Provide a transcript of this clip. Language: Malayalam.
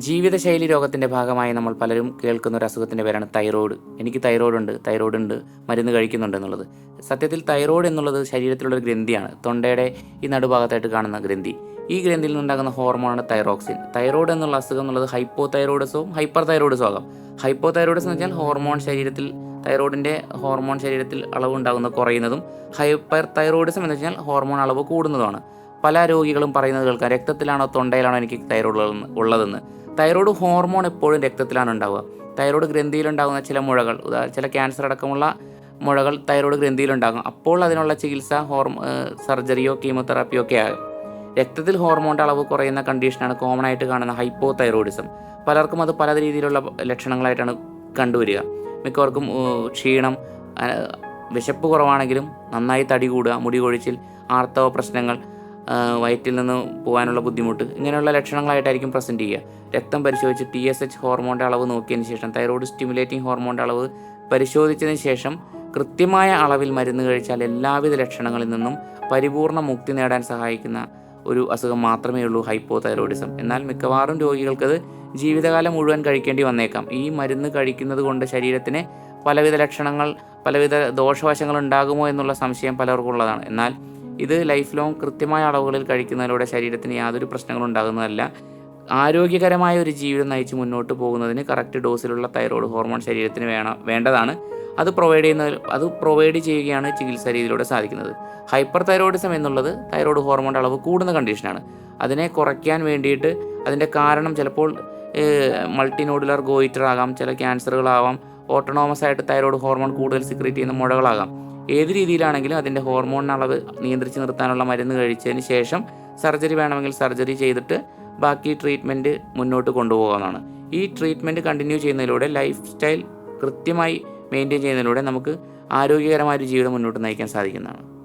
ജീവിതശൈലി രോഗത്തിന്റെ ഭാഗമായി നമ്മൾ പലരും കേൾക്കുന്ന ഒരു അസുഖത്തിന്റെ പേരാണ് തൈറോയ്ഡ്. എനിക്ക് തൈറോയ്ഡ് ഉണ്ട് തൈറോയ്ഡ് ഉണ്ട് മരുന്ന് കഴിക്കുന്നുണ്ട് എന്നുള്ളത്. സത്യത്തിൽ തൈറോയ്ഡ് എന്നുള്ളത് ശരീരത്തിലുള്ള ഒരു ഗ്രന്ഥിയാണ്. തൊണ്ടയുടെ ഈ നടുഭാഗത്തായിട്ട് കാണുന്ന ഗ്രന്ഥി. ഈ ഗ്രന്ഥിയിൽ നിന്നുണ്ടാകുന്ന ഹോർമോണാണ് തൈറോക്സിൻ തൈറോയ്ഡ് എന്നുള്ള അസുഖം എന്നുള്ളത് ഹൈപ്പോ തൈറോയിഡസവും ഹൈപ്പർ തൈറോയിഡസും ആകാം. ഹൈപ്പോ തൈറോയിഡസ് എന്ന് വെച്ചാൽ ഹോർമോൺ ശരീരത്തിൽ തൈറോയിഡിന്റെ ഹോർമോൺ ശരീരത്തിൽ അളവ് ഉണ്ടാകുന്ന കുറയുന്നതും ഹൈപ്പർ തൈറോയിഡിസം എന്ന് വെച്ചാൽ ഹോർമോൺ അളവ് കൂടുന്നതുമാണ്. പല രോഗികളും പറയുന്നത് കേൾക്കാം. രക്തത്തിലാണോ തൊണ്ടയിലാണോ എനിക്ക് തൈറോയ്ഡ് ഉള്ളതെന്ന്- തൈറോയ്ഡ് ഹോർമോൺ എപ്പോഴും രക്തത്തിലാണ് ഉണ്ടാവുക. തൈറോയ്ഡ് ഗ്രന്ഥിയിലുണ്ടാകുന്ന ചില മുഴകൾ ചില ക്യാൻസർ അടക്കമുള്ള മുഴകൾ തൈറോയ്ഡ് ഗ്രന്ഥിയിലുണ്ടാകും. അപ്പോൾ അതിനുള്ള ചികിത്സ ഹോർമോ സർജറിയോ കീമോതെറാപ്പിയോ ഒക്കെ ആകും. രക്തത്തിൽ ഹോർമോണിന്റെ അളവ് കുറയുന്ന കണ്ടീഷനാണ് കോമൺ ആയിട്ട് കാണുന്ന ഹൈപ്പോ തൈറോയിഡിസം പലർക്കും അത് പല രീതിയിലുള്ള ലക്ഷണങ്ങളായിട്ടാണ് കണ്ടുവരിക. മിക്കവർക്കും ക്ഷീണം വിശപ്പ് കുറവാണെങ്കിലും നന്നായി തടി കൂടുക മുടി കൊഴിച്ചിൽ ആർത്തവ പ്രശ്നങ്ങൾ വയറ്റിൽ നിന്ന് പോകാനുള്ള ബുദ്ധിമുട്ട്. ഇങ്ങനെയുള്ള ലക്ഷണങ്ങളായിട്ടായിരിക്കും പ്രസന്റ് ചെയ്യുക. രക്തം പരിശോധിച്ച് ടി എസ് എച്ച് ഹോർമോണിന്റെ അളവ് നോക്കിയതിന് ശേഷം തൈറോയ്ഡ് സ്റ്റിമുലേറ്റിംഗ് ഹോർമോണിന്റെ അളവ് പരിശോധിച്ചതിന് ശേഷം കൃത്യമായ അളവിൽ മരുന്ന് കഴിച്ചാൽ എല്ലാവിധ ലക്ഷണങ്ങളിൽ നിന്നും പരിപൂർണ മുക്തി നേടാൻ സഹായിക്കുന്ന ഒരു അസുഖം മാത്രമേ ഉള്ളൂ ഹൈപ്പോ തൈറോയിഡിസം എന്നാൽ മിക്കവാറും രോഗികൾക്കത് ജീവിതകാലം മുഴുവൻ കഴിക്കേണ്ടി വന്നേക്കാം. ഈ മരുന്ന് കഴിക്കുന്നത് കൊണ്ട് ശരീരത്തിന് പലവിധ ലക്ഷണങ്ങൾ പലവിധ ദോഷവശങ്ങൾ ഉണ്ടാകുമോ എന്നുള്ള സംശയം പലർക്കും ഉള്ളതാണ്. എന്നാൽ ഇത് ലൈഫ് ലോങ് കൃത്യമായ അളവുകളിൽ കഴിക്കുന്നതിലൂടെ ശരീരത്തിന് യാതൊരു പ്രശ്നങ്ങളും ഉണ്ടാകുന്നതല്ല. ആരോഗ്യകരമായ ഒരു ജീവിതം നയിച്ച് മുന്നോട്ട് പോകുന്നതിന് കറക്റ്റ് ഡോസിലുള്ള തൈറോയ്ഡ് ഹോർമോൺ ശരീരത്തിന് വേണം വേണ്ടതാണ്. അത് പ്രൊവൈഡ് ചെയ്യുന്ന അത് പ്രൊവൈഡ് ചെയ്യുകയാണ് ചികിത്സാ രീതിയിലൂടെ സാധിക്കുന്നത്. ഹൈപ്പർ തൈറോയിഡിസം എന്നുള്ളത് തൈറോയ്ഡ് ഹോർമോണിന്റെ അളവ് കൂടുന്ന കണ്ടീഷനാണ് അതിനെ കുറയ്ക്കാൻ വേണ്ടിയിട്ട് അതിന്റെ കാരണം ചിലപ്പോൾ മൾട്ടി നോഡുലർ ഗോയിറ്റർ ആകാം ചില ക്യാൻസറുകളാവാം ഓട്ടോണോമസ് ആയിട്ട് തൈറോയ്ഡ് ഹോർമോൺ കൂടുതൽ സിക്രീറ്റ് ചെയ്യുന്ന മുഴകളാകാം ഏത് രീതിയിലാണെങ്കിലും അതിന്റെ ഹോർമോണിന് അളവ് നിയന്ത്രിച്ച് നിർത്താനുള്ള മരുന്ന് കഴിച്ചതിന് ശേഷം സർജറി വേണമെങ്കിൽ സർജറി ചെയ്തിട്ട് ബാക്കി ട്രീറ്റ്മെന്റ് മുന്നോട്ട് കൊണ്ടുപോകാവുന്നതാണ്. ഈ ട്രീറ്റ്മെന്റ് കണ്ടിന്യൂ ചെയ്യുന്നതിലൂടെ ലൈഫ് സ്റ്റൈൽ കൃത്യമായി മെയിന്റെയിൻ ചെയ്യുന്നതിലൂടെ നമുക്ക് ആരോഗ്യകരമായ ഒരു ജീവിതം മുന്നോട്ട് നയിക്കാൻ സാധിക്കുന്നതാണ്.